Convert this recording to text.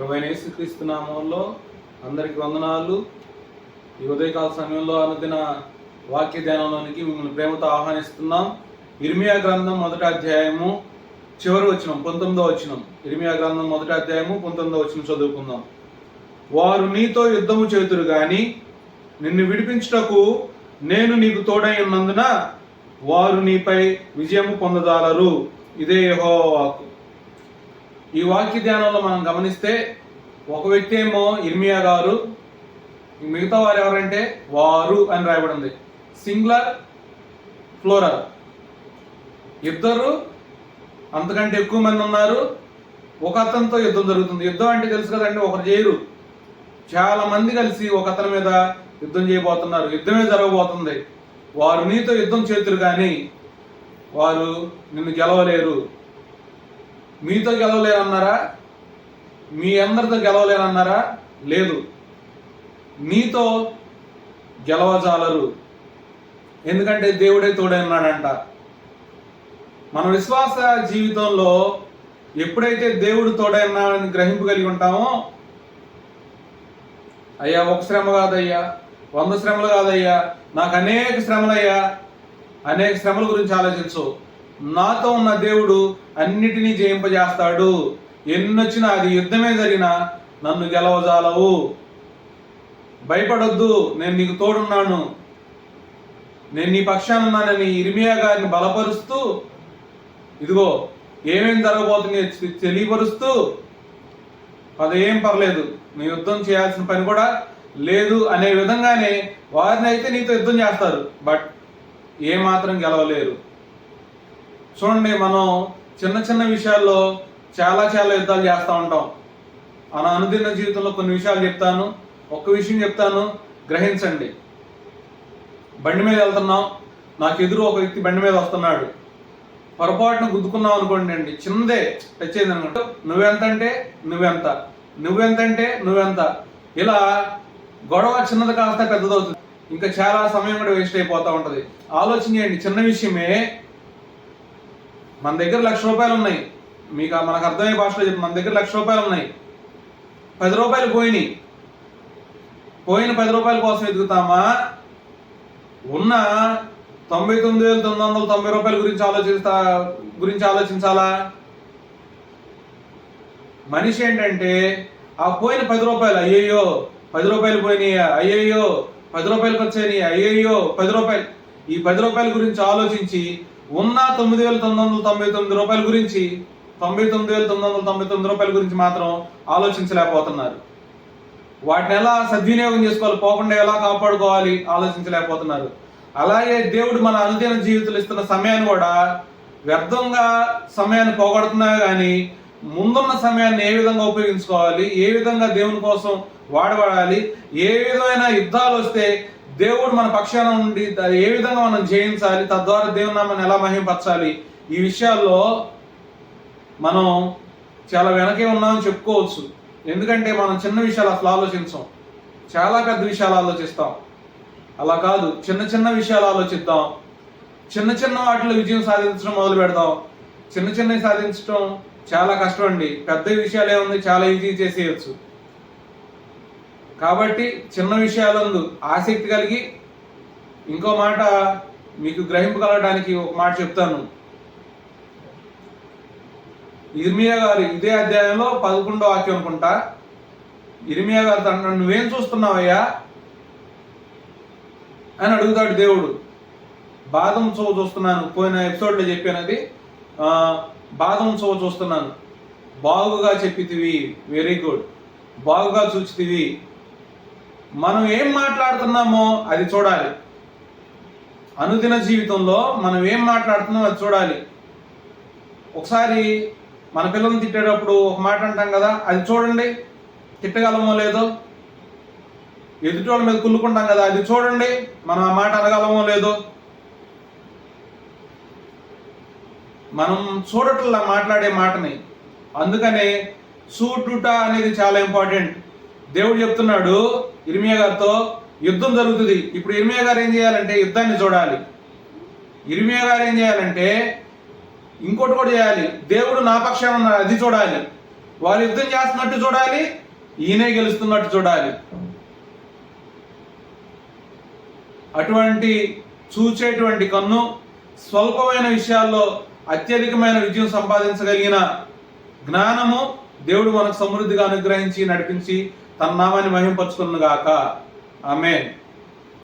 ప్రభైన యేసుక్రీస్తు నామంలో అందరికి వందనాలు. ఈ ఉదయకాల సమయంలో అనుదిన వాక్య ధ్యానంలోనికి మిమ్మల్ని ప్రేమతో ఆహ్వానిస్తున్నాం. ఇర్మియా గ్రంథం మొదటి అధ్యాయము చివరి వచనం పంతొమ్మిదో వచనం. ఇర్మియా గ్రంథం మొదటి అధ్యాయము పంతొమ్మిదో వచనం చదువుకుందాం. వారు నీతో యుద్ధము చేతురు గాని నిన్ను విడిపించుటకు నేను నీకు తోడై ఉన్నందున వారు నీపై విజయము పొందదాలరు ఇదే యెహోవా వాక్కు. ఈ వాక్య ధ్యానంలో మనం గమనిస్తే ఒక వ్యక్తి ఏమో ఇర్మియా గారు మిగతా వారు ఎవరంటే వారు అని రాయబడింది. Singular plural. ఇద్దరు అంతకంటే ఎక్కువ మంది ఉన్నారు. ఒక అతనితో యుద్ధం జరుగుతుంది. యుద్ధం అంటే తెలుసు కదండి ఒకరు చేయరు చాలా మంది కలిసి ఒక అతని మీద యుద్ధం చేయబోతున్నారు. యుద్ధమే జరగబోతుంది. వారు నీతో యుద్ధం చేతురు కానీ వారు నిన్ను గెలవలేరు. మీతో గెలవలేరన్నారా మీ అందరితో గెలవలేనన్నారా? లేదు. నీతో గెలవజాలరు. ఎందుకంటే దేవుడే తోడై ఉన్నాడంట మన విశ్వాస జీవితంలో ఎప్పుడైతే దేవుడు తోడైనాడని గ్రహింపు గ్రహింపగలిగి ఉంటామో అయ్యా ఒక శ్రమ కాదయ్యా వంద శ్రమలు కాదయ్యా నాకు అనేక శ్రమలయ్యా అనేక శ్రమల గురించి ఆలోచించు. నాతో ఉన్న దేవుడు అన్నిటినీ జయింపజేస్తాడు. ఎన్నొచ్చినా అది యుద్ధమే జరిగినా నన్ను గెలవజాలవు. భయపడొద్దు నేను నీకు తోడున్నాను. నేను నీ పక్షాన ఉన్నానని ఇర్మియా గారిని బలపరుస్తూ ఇదిగో ఏమేమి జరగబోతుంది తెలియపరుస్తూ అదేం పర్లేదు నీ యుద్ధం చేయాల్సిన పని కూడా లేదు అనే విధంగానే వారిని అయితే నీతో యుద్ధం చేస్తారు. బట్ ఏమాత్రం గెలవలేరు. చూడండి మనం చిన్న చిన్న విషయాల్లో చాలా చాలా యుద్ధాలు చేస్తూ ఉంటాం. మన అనుదిన జీవితంలో కొన్ని విషయాలు చెప్తాను. ఒక్క విషయం చెప్తాను. గ్రహించండి. బండి మీద వెళ్తున్నాం. నాకు ఎదురు ఒక వ్యక్తి బండి మీద వస్తున్నాడు. పొరపాటున గుద్దుకున్నాం అనుకోండి అండి. చిన్నదే టచ్ అయింది అనుకుంటా నువ్వెంత. అంటే నువ్వెంత నువ్వెంత అంటే నువ్వెంత. ఇలా గొడవ చిన్నది కాస్త పెద్దదవుతుంది. ఇంకా చాలా సమయం కూడా వేస్ట్ అయిపోతూ ఉంటుంది. ఆలోచన చేయండి. చిన్న విషయమే. మన దగ్గర లక్ష రూపాయలు ఉన్నాయి. మీకు మనకు అర్థమయ్యే భాషలో చెప్పి. మన దగ్గర లక్ష రూపాయలు ఉన్నాయి. పది రూపాయలు పోయినాయి. పోయిన పది రూపాయల కోసం ఎదుగుతామా? ఉన్న తొంభై తొమ్మిది వేల తొమ్మిది వందల తొంభై రూపాయల గురించి ఆలోచిస్తా గురించి ఆలోచించాలా? మనిషి ఏంటంటే ఆ పోయిన పది రూపాయలు అయ్యయ్యో పది రూపాయలు పోయినాయి అయ్యయ్యో పది రూపాయలకు వచ్చాయి అయ్యయ్యో పది రూపాయలు. ఈ పది రూపాయల గురించి ఆలోచించి ఉన్న తొమ్మిది వేల తొమ్మిది వందల తొంభై తొమ్మిది రూపాయల గురించి తొంభై తొమ్మిది వేల తొమ్మిది వందల తొంభై తొమ్మిది రూపాయల గురించి మాత్రం ఆలోచించలేకపోతున్నారు. వాటిని ఎలా సద్వినియోగం చేసుకోవాలి పోకుండా ఎలా కాపాడుకోవాలి ఆలోచించలేకపోతున్నారు. అలాగే దేవుడు మన అనుదిన జీవితంలో ఇస్తున్న సమయాన్ని కూడా వ్యర్థంగా సమయాన్ని పోగొడుతున్నా కానీ ముందున్న సమయాన్ని ఏ విధంగా ఉపయోగించుకోవాలి ఏ విధంగా దేవుని కోసం వాడబడాలి ఏ విధమైన యుద్ధాలు వస్తే దేవుడు మన పక్షాన ఉండి ఏ విధంగా మనం జయించాలి తద్వారా దేవుని నామాన్ని ఎలా మహింపరచాలి ఈ విషయాల్లో మనం చాలా వెనకే ఉన్నామని చెప్పుకోవచ్చు. ఎందుకంటే మనం చిన్న విషయాలు అసలు ఆలోచించాం. చాలా పెద్ద విషయాలు ఆలోచిస్తాం. అలా కాదు. చిన్న చిన్న విషయాలు ఆలోచిద్దాం. చిన్న చిన్న వాటిలో విజయం సాధించడం మొదలు పెడదాం. చిన్న చిన్నవి సాధించడం చాలా కష్టం అండి పెద్ద విషయాలు ఏముంది చాలా ఈజీ చేసేయచ్చు. కాబట్టి చిన్న విషయాలందు ఆసక్తి కలిగి ఇంకో మాట మీకు గ్రహింపగలగడానికి ఒక మాట చెప్తాను. ఇర్మియా గారు ఇదే అధ్యాయంలో పదకొండో వాక్యం అనుకుంటా. ఇర్మియా గారు తన నువ్వేం చూస్తున్నావయ్యా? అని అడుగుతాడు దేవుడు. బాదం చోవ చూస్తున్నాను. పోయిన ఎపిసోడ్లో చెప్పానది. బాదం చోవ చూస్తున్నాను. బాగుగా చెప్పితివి. వెరీ గుడ్ బాగుగా చూచితివి. మనం ఏం మాట్లాడుతున్నామో అది చూడాలి. అనుదిన జీవితంలో మనం ఏం మాట్లాడుతున్నామో అది చూడాలి. ఒకసారి మన పిల్లల్ని తిట్టేటప్పుడు ఒక మాట అంటాం కదా అది చూడండి. తిట్టగలమో లేదో? ఎదుటి మీద కుళ్ళుకుంటాం కదా అది చూడండి. మనం ఆ మాట అనగలమో లేదో? మనం చూడట్లా మాట్లాడే మాటని. అందుకనే చూటుట అనేది చాలా ఇంపార్టెంట్. దేవుడు చెప్తున్నాడు ఇర్మియా గారితో యుద్ధం జరుగుతుంది. ఇప్పుడు ఇర్మియా గారు ఏం చేయాలంటే యుద్ధాన్ని చూడాలి. ఇర్మియా గారు ఏం చేయాలంటే ఇంకోటి కూడా చేయాలి. దేవుడు నా పక్షాన ఉన్నాడు అది చూడాలి. వాళ్ళు యుద్ధం చేస్తున్నట్టు చూడాలి ఈయనే గెలుస్తున్నట్టు చూడాలి. అటువంటి చూచేటువంటి కన్ను స్వల్పమైన విషయాల్లో అత్యధికమైన విజయం సంపాదించగలిగిన జ్ఞానము దేవుడు మనకు సమృద్ధిగా అనుగ్రహించి నడిపించి తన నామాన్ని మహింపరచుకున్నగాక. ఆమె